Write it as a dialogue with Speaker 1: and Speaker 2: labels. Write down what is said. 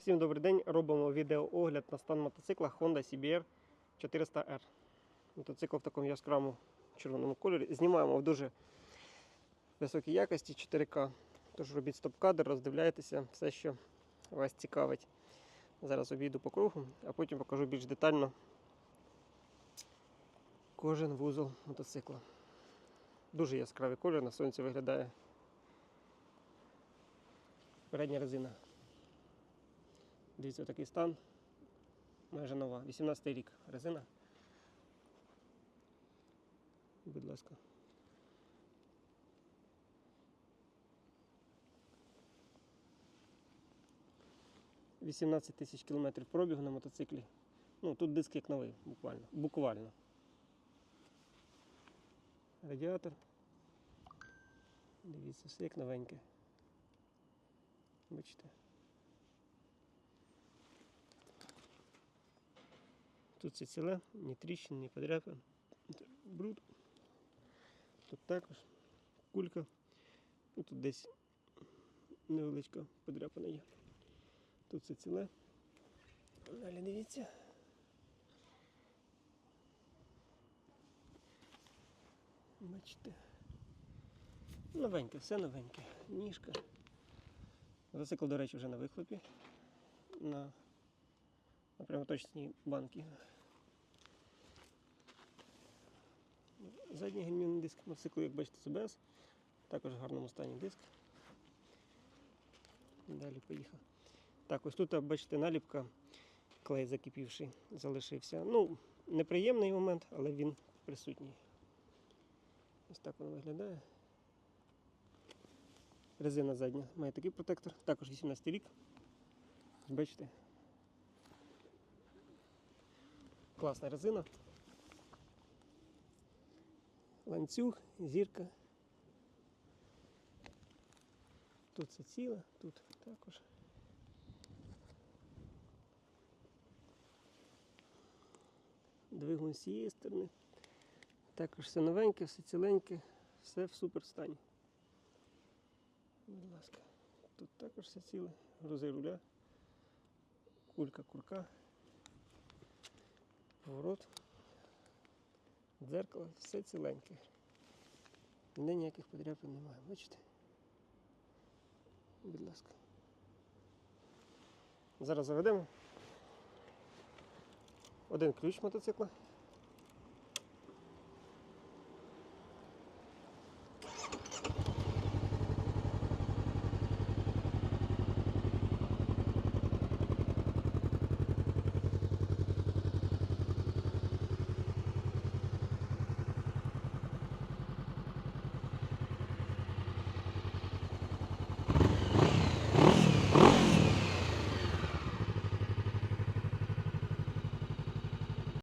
Speaker 1: Всім добрий день. Робимо відеоогляд на стан мотоцикла Honda CBR 400R. Мотоцикл в такому яскравому червоному кольорі. Знімаємо в дуже високій якості 4К. Тож робіть стоп-кадр, роздивляйтеся все, що вас цікавить. Зараз обійду по кругу, а потім покажу більш детально кожен вузол мотоцикла. Дуже яскравий колір, на сонці виглядає передня резина. Дивіться, такий стан. Майже нова. 18 й рік резина. Будь ласка. Вісімнадцять тисяч кілометрів пробігу на мотоциклі. Ну, тут диск як новий, буквально. Буквально. Радіатор. Дивіться, все як новеньке. Бачите? Тут все ціле, ні тріщин, ні подряпин. Бруд. Тут також кулька. І тут десь невеличка подряпина є. Тут все ціле. Далі дивіться. Бачите. Новеньке, все новеньке. Ніжка. Мотоцикл, до речі, вже на вихлопі. На на прямоточній банки. Задній гальмівний диск мотоциклу, як бачите, з ОБС. Також в гарному стані диск. Далі поїхав. Так, ось тут, бачите, наліпка, клей закипівший, залишився. Ну, неприємний момент, але він присутній. Ось так воно виглядає. Резина задня має такий протектор, також 18 рік. Бачите? Класна резина. Ланцюг, зірка. Тут все ціле, тут також. Двигун з цієї сторони. Також все новеньке, все ціленьке, все в супер стані. Будь ласка. Тут також все ціле. Грузи руля. Кулька курка. Поворот. Дзеркало, все ціленьке. Ніде ніяких подряпин немає, бачите? Будь ласка. Зараз заведемо. Один ключ мотоцикла.